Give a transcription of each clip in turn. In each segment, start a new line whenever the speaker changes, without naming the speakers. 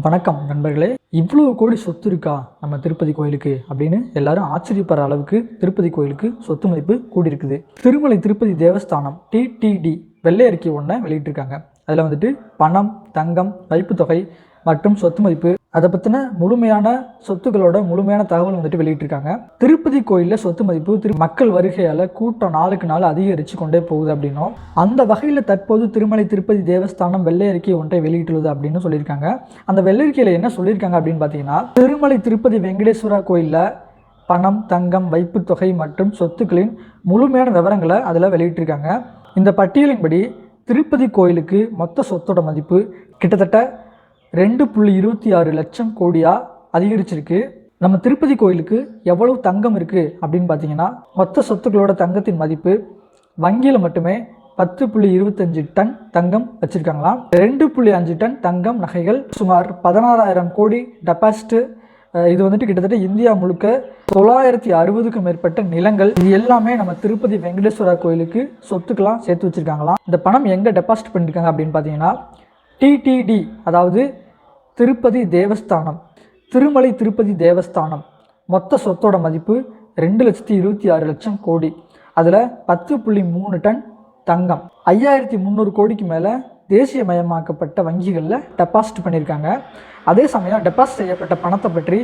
வணக்கம் நண்பர்களே. இவ்வளோ கோடி சொத்து இருக்கா நம்ம திருப்பதி கோயிலுக்கு? அப்படின்னு எல்லாரும் ஆச்சரியப்படுற அளவுக்கு திருப்பதி கோயிலுக்கு சொத்து மதிப்பு கூடியிருக்குது. திருமலை திருப்பதி தேவஸ்தானம் டிடிடி வெள்ளை அறிக்கை ஒன்றை வெளியிட்டிருக்காங்க. அதில் வந்துட்டு பணம் தங்கம் வைப்பு தொகை மற்றும் சொத்து மதிப்பு அதை பற்றின முழுமையான சொத்துக்களோட முழுமையான தகவல் வந்துட்டு வெளியிட்டிருக்காங்க. திருப்பதி கோயிலில் சொத்து மதிப்பு திரு மக்கள் வருகையால் கூட்டம் நாளுக்கு நாள் அதிகரித்து கொண்டே போகுது அப்படின்னும். அந்த வகையில் தற்போது திருமலை திருப்பதி தேவஸ்தானம் வெள்ளை அறிக்கை ஒன்றை வெளியிட்டுள்ளது அப்படின்னு சொல்லியிருக்காங்க. அந்த வெள்ளை அறிக்கையில் என்ன சொல்லியிருக்காங்க அப்படின்னு பார்த்தீங்கன்னா திருமலை திருப்பதி வெங்கடேஸ்வரா கோயிலில் பணம் தங்கம் வைப்புத் தொகை மற்றும் சொத்துக்களின் முழுமையான விவரங்களை அதில் வெளியிட்டிருக்காங்க. இந்த பட்டியலின்படி திருப்பதி கோயிலுக்கு மொத்த சொத்தோட மதிப்பு கிட்டத்தட்ட ரெண்டு புள்ளி இருபத்தி ஆறு லட்சம் கோடியாக அதிகரிச்சிருக்கு. நம்ம திருப்பதி கோயிலுக்கு எவ்வளவு தங்கம் இருக்குது அப்படின்னு பார்த்தீங்கன்னா மொத்த சொத்துக்களோட தங்கத்தின் மதிப்பு வங்கியில் மட்டுமே பத்து புள்ளி இருபத்தஞ்சு டன் தங்கம் வச்சுருக்காங்களாம் ரெண்டு புள்ளி அஞ்சு டன் தங்கம் நகைகள் சுமார் பதினாறாயிரம் கோடி டெபாசிட்டு. இது வந்துட்டு கிட்டத்தட்ட இந்தியா முழுக்க தொள்ளாயிரத்தி அறுபதுக்கும் மேற்பட்ட நிலங்கள். இது எல்லாமே நம்ம திருப்பதி வெங்கடேஸ்வரா கோயிலுக்கு சொத்துக்கெல்லாம் சேர்த்து வச்சுருக்காங்களாம். இந்த பணம் எங்கே டெபாசிட் பண்ணியிருக்காங்க அப்படின்னு பார்த்தீங்கன்னா டிடிடி அதாவது திருப்பதி தேவஸ்தானம். திருமலை திருப்பதி தேவஸ்தானம். மொத்த சொத்தோட மதிப்பு ரெண்டு லட்சத்தி இருபத்தி ஆறு லட்சம் கோடி. அதில் பத்து புள்ளி மூணு டன் தங்கம். ஐயாயிரத்தி முந்நூறு கோடிக்கு மேலே தேசியமயமாக்கப்பட்ட வங்கிகளில் டெபாசிட் பண்ணியிருக்காங்க அதே சமயம் டெபாசிட் செய்யப்பட்ட பணத்தை பற்றி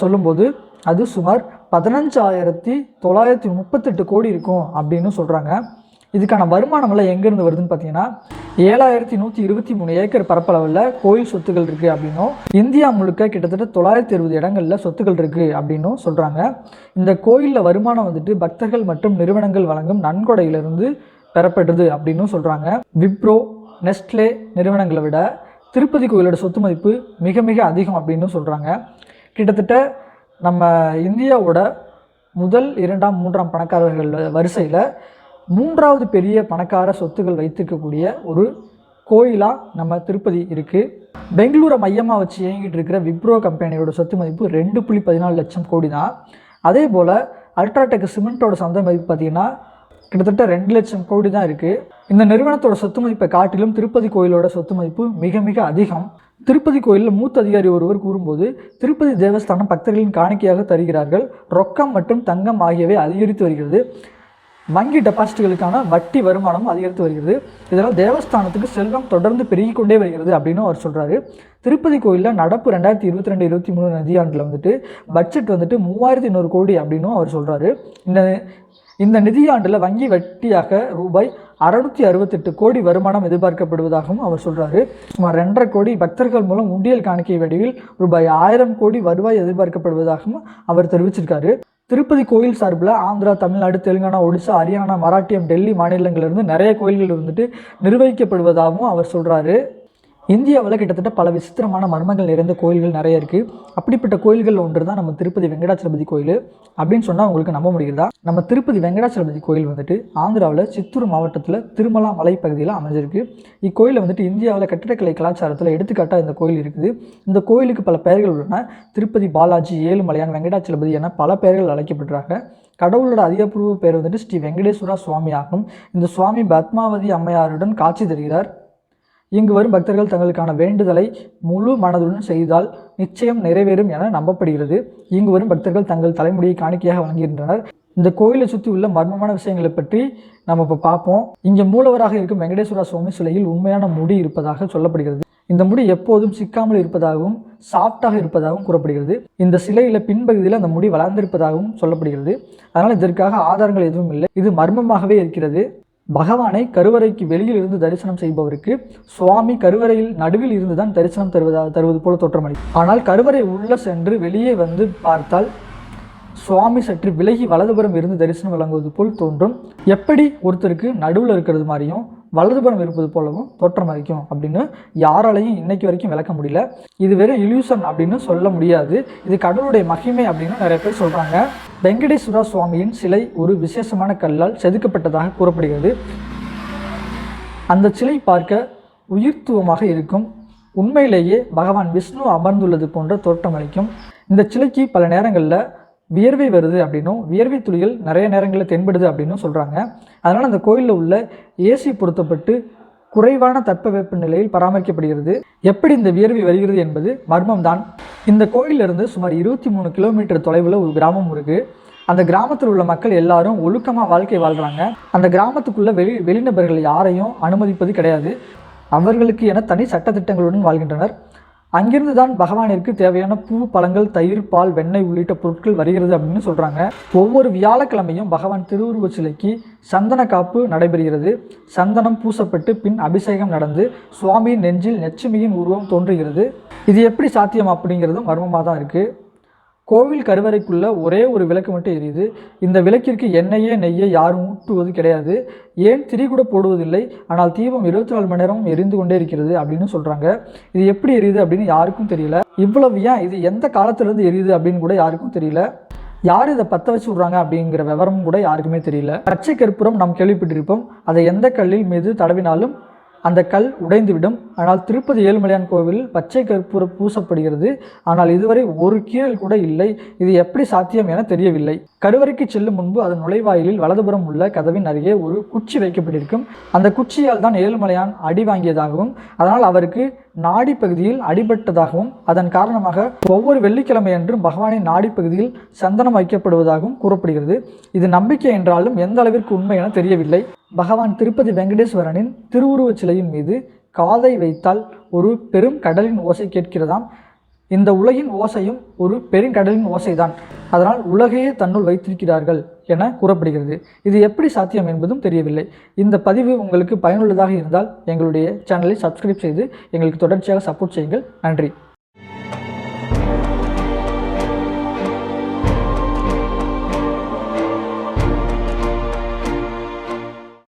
சொல்லும்போது அது சுமார் பதினஞ்சாயிரத்தி தொள்ளாயிரத்தி முப்பத்தெட்டு கோடி இருக்கும் அப்படின்னு சொல்கிறாங்க இதுக்கான வருமானம் எல்லாம் எங்கேருந்து வருதுன்னு பார்த்தீங்கன்னா ஏழாயிரத்தி நூற்றி இருபத்தி மூணு ஏக்கர் பரப்பளவில் கோயில் சொத்துக்கள் இருக்குது அப்படின்னும் இந்தியா முழுக்க கிட்டத்தட்ட தொள்ளாயிரத்தி இருபது இடங்களில் சொத்துக்கள் இருக்குது அப்படின்னும் சொல்கிறாங்க இந்த கோயிலில் வருமானம் வந்துட்டு பக்தர்கள் மற்றும் நிறுவனங்கள் வழங்கும் நன்கொடையிலிருந்து பெறப்படுது அப்படின்னும் சொல்கிறாங்க விப்ரோ நெஸ்ட்லே நிறுவனங்களை விட திருப்பதி கோயிலோட சொத்து மதிப்பு மிக மிக அதிகம் அப்படின்னு சொல்கிறாங்க கிட்டத்தட்ட நம்ம இந்தியாவோட முதல் இரண்டாம் மூன்றாம் பணக்காரர்கள் வரிசையில் மூன்றாவது பெரிய பணக்கார சொத்துக்கள் வைத்திருக்கக்கூடிய ஒரு கோயிலாக நம்ம திருப்பதி இருக்குது பெங்களூரை மையமாக வச்சு இயங்கிட்டு இருக்கிற விப்ரோ கம்பெனியோட சொத்து மதிப்பு ரெண்டு புள்ளி பதினாலு லட்சம் கோடி தான். அதே போல் அல்ட்ராடெக் சிமெண்ட்டோட சந்தை மதிப்பு பார்த்திங்கன்னா கிட்டத்தட்ட ரெண்டு லட்சம் கோடி தான் இருக்குது இந்த நிறுவனத்தோட சொத்து மதிப்பை காட்டிலும் திருப்பதி கோயிலோட சொத்து மதிப்பு மிக மிக அதிகம். திருப்பதி கோயிலில் மூத்த அதிகாரி ஒருவர் கூறும்போது திருப்பதி தேவஸ்தானம் பக்தர்களின் காணிக்கையாக தருகிறார்கள். ரொக்கம் மற்றும் தங்கம் ஆகியவை அதிகரித்து வருகிறது. வங்கி டெபாசிட்டுகளுக்கான வட்டி வருமானமும் அதிகரித்து வருகிறது. இதனால் தேவஸ்தானத்துக்கு செல்வம் தொடர்ந்து பெருகிக் கொண்டே வருகிறது அப்படின்னு அவர் சொல்கிறாரு திருப்பதி கோயிலில் நடப்பு ரெண்டாயிரத்தி இருபத்தி ரெண்டு இருபத்தி மூணு நிதியாண்டில் வந்துட்டு பட்ஜெட் வந்துட்டு மூவாயிரத்தி நூறு கோடி அப்படின்னும் அவர் சொல்கிறாரு இந்த இந்த நிதியாண்டில் வங்கி வட்டியாக ரூபாய் அறுநூத்தி அறுபத்தெட்டு கோடி வருமானம் எதிர்பார்க்கப்படுவதாகவும் அவர் சொல்கிறாரு சுமார் ரெண்டரை கோடி பக்தர்கள் மூலம் உண்டியல் காணிக்கை வடிவில் ரூபாய் ஆயிரம் கோடி வருவாய் எதிர்பார்க்கப்படுவதாகவும் அவர் தெரிவிச்சிருக்காரு. திருப்பதி கோயில் சார்பில் ஆந்திரா தமிழ்நாடு தெலுங்கானா ஒடிசா ஹரியானா மராட்டியம் டெல்லி மாநிலங்கள்லேருந்து நிறைய கோயில்கள் வந்துட்டு நிர்வகிக்கப்படுவதாகவும் அவர் சொல்கிறாரு இந்தியாவில் கிட்டத்தட்ட பல விசித்திரமான மர்மங்கள் நிறைந்த கோயில்கள் நிறைய இருக்குது அப்படிப்பட்ட கோயில்கள் ஒன்று தான் நம்ம திருப்பதி வெங்கடாச்சலபதி கோயில் அப்படின்னு சொன்னால் உங்களுக்கு நம்ப முடிகிறதா? நம்ம திருப்பதி வெங்கடாச்சலபதி கோயில் வந்துட்டு ஆந்திராவில் சித்தூர் மாவட்டத்தில் திருமலா மலை பகுதியில் அமைஞ்சிருக்கு. இக்கோயிலில் வந்துட்டு இந்தியாவில் கட்டிடக்கலை கலாச்சாரத்தில் எடுத்துக்காட்டாக இந்த கோயில் இருக்குது. இந்த கோயிலுக்கு பல பெயர்கள் உள்ளன. திருப்பதி பாலாஜி ஏழுமலையான் வெங்கடாச்சலபதி என பல பெயர்கள் அழைக்கப்படுறாங்க கடவுளோட அதிகப்பூர்வ பேர் வந்துட்டு ஸ்ரீ வெங்கடேஸ்வரா சுவாமி ஆகும். இந்த சுவாமி பத்மாவதி அம்மையாருடன் காட்சி தருகிறார். இங்கு வரும் பக்தர்கள் தங்களுக்கான வேண்டுதலை முழு மனதுடன் செய்தால் நிச்சயம் நிறைவேறும் என நம்பப்படுகிறது. இங்கு வரும் பக்தர்கள் தங்கள் தலைமுடியை காணிக்கையாக வழங்குகின்றனர் இந்த கோயிலை சுற்றி உள்ள மர்மமான விஷயங்களை பற்றி நம்ம இப்போ பார்ப்போம். இங்கே மூலவராக இருக்கும் வெங்கடேஸ்வர சுவாமி சிலையில் உண்மையான முடி இருப்பதாக சொல்லப்படுகிறது. இந்த முடி எப்போதும் சிக்காமல் இருப்பதாகவும் சாஃப்டாக இருப்பதாகவும் கூறப்படுகிறது. இந்த சிலையில் பின்பகுதியில் அந்த முடி வளர்ந்திருப்பதாகவும் சொல்லப்படுகிறது. அதனால் இதற்காக ஆதாரங்கள் எதுவும் இல்லை. இது மர்மமாகவே இருக்கிறது. பகவானை கருவறைக்கு வெளியில் இருந்து தரிசனம் செய்பவருக்கு சுவாமி கருவறையில் நடுவில் இருந்து தான் தரிசனம் தருவதா தருவது போல தோற்றமளி ஆனால் கருவறை உள்ள சென்று வெளியே வந்து பார்த்தால் சுவாமி சற்று விலகி வலதுபுறம் இருந்து தரிசனம் வழங்குவது போல் தோன்றும். எப்படி ஒருத்தருக்கு நடுவில் இருக்கிறது மாதிரியும் வலதுபுறம் இருப்பது போலவும் தோற்றம் அளிக்கும் அப்படின்னு யாராலையும் இன்னைக்கு வரைக்கும் விளக்க முடியல. இது வெறும் இல்யூஷன் அப்படின்னு சொல்ல முடியாது. இது கடவுளுடைய மகிமை அப்படின்னு நிறைய பேர் சொல்கிறாங்க வெங்கடேஸ்வரா சுவாமியின் சிலை ஒரு விசேஷமான கல்லால் செதுக்கப்பட்டதாக கூறப்படுகிறது. அந்த சிலை பார்க்க உயிர்த்துவமாக இருக்கும். உண்மையிலேயே பகவான் விஷ்ணு அமர்ந்துள்ளது போன்ற தோற்றம் அளிக்கும் இந்த சிலைக்கு பல நேரங்களில் வியர்வை வருது அப்படின்னும் வியர்வை துளிகள் நிறைய நேரங்களில் தென்படுது அப்படின்னும் சொல்கிறாங்க அதனால் அந்த கோயிலில் உள்ள ஏசி பொருத்தப்பட்டு குறைவான தட்பவெப்ப நிலையில் பராமரிக்கப்படுகிறது. எப்படி இந்த வியர்வை வருகிறது என்பது மர்மம்தான். இந்த கோயிலிருந்து சுமார் இருபத்தி மூணு கிலோமீட்டர் தொலைவில் ஒரு கிராமம் இருக்குது அந்த கிராமத்தில் உள்ள மக்கள் எல்லாரும் ஒழுக்கமாக வாழ்க்கை வாழ்கிறாங்க அந்த கிராமத்துக்குள்ள வெளி வெளிநபர்கள் யாரையும் அனுமதிப்பது கிடையாது. அவர்களுக்கு என தனி சட்டத்திட்டங்களுடன் வாழ்கின்றனர். அங்கிருந்து தான் பகவானிற்கு தேவையான பூ பழங்கள் தயிர் பால் வெண்ணெய் உள்ளிட்ட பொருட்கள் வருகிறது அப்படின்னு சொல்கிறாங்க ஒவ்வொரு வியாழக்கிழமையும் பகவான் திருவுருவச் சிலைக்கு சந்தன காப்பு நடைபெறுகிறது. சந்தனம் பூசப்பட்டு பின் அபிஷேகம் நடந்து சுவாமியின் நெஞ்சில் நெச்சுமியின் உருவம் தோன்றுகிறது. இது எப்படி சாத்தியம் அப்படிங்கிறதும் மர்மமாக தான் இருக்குது கோவில் கருவறைக்குள்ள ஒரே ஒரு விளக்கு மட்டும் எரியுது. இந்த விளக்கிற்கு எண்ணெயே நெய்யை யாரும் ஊட்டுவது கிடையாது. ஏன் திரி கூட போடுவதில்லை? ஆனால் தீபம் இருபத்தி நாலு மணி நேரமும் எரிந்து கொண்டே இருக்கிறது அப்படின்னு சொல்கிறாங்க இது எப்படி எரியுது அப்படின்னு யாருக்கும் தெரியல. இவ்வளவு ஏன்? இது எந்த காலத்திலிருந்து எரியுது அப்படின்னு கூட யாருக்கும் தெரியல. யார் இதை பற்ற வச்சு விட்றாங்க அப்படிங்கிற விவரமும் கூட யாருக்குமே தெரியல. பச்சை கற்பூரம் நாம் கேள்விப்பட்டிருப்போம். அதை எந்த கல்லில் மீது தடவினாலும் அந்த கல் உடைந்துவிடும். ஆனால் திருப்பதி ஏழுமலையான் கோவிலில் பச்சை கற்பூரம் பூசப்படுகிறது. ஆனால் இதுவரை ஒரு கீறல் கூட இல்லை. இது எப்படி சாத்தியம் என தெரியவில்லை. கருவறைக்கு செல்லும் முன்பு அதன் நுழைவாயிலில் வலதுபுறம் உள்ள கதவின் அருகே ஒரு குச்சி வைக்கப்பட்டிருக்கும். அந்த குச்சியால் தான் ஏழுமலையான் அடி வாங்கியதாகவும் அதனால் அவருக்கு நாடி பகுதியில் அடிபட்டதாகவும் அதன் காரணமாக ஒவ்வொரு வெள்ளிக்கிழமையன்றும் பகவானின் நாடி பகுதியில் சந்தனம் வைக்கப்படுவதாகவும் கூறப்படுகிறது. இது நம்பிக்கை என்றாலும் எந்த அளவிற்கு உண்மை என தெரியவில்லை. பகவான் திருப்பதி வெங்கடேஸ்வரனின் திருவுருவச் சிலையின் மீது காதை வைத்தால் ஒரு பெரும் கடலின் ஓசை கேட்கிறதாம். இந்த உலகின் ஓசையும் ஒரு பெருங்கடலின் ஓசைதான். அதனால் உலகையே தன்னுள் வைத்திருக்கிறார்கள் என கூறப்படுகிறது. இது எப்படி சாத்தியம் என்பதும் தெரியவில்லை. இந்த பதிவு உங்களுக்கு பயனுள்ளதாக இருந்தால் எங்களுடைய சேனலை சப்ஸ்கிரைப் செய்து எங்களுக்கு தொடர்ச்சியாக சப்போர்ட் செய்யுங்கள். நன்றி.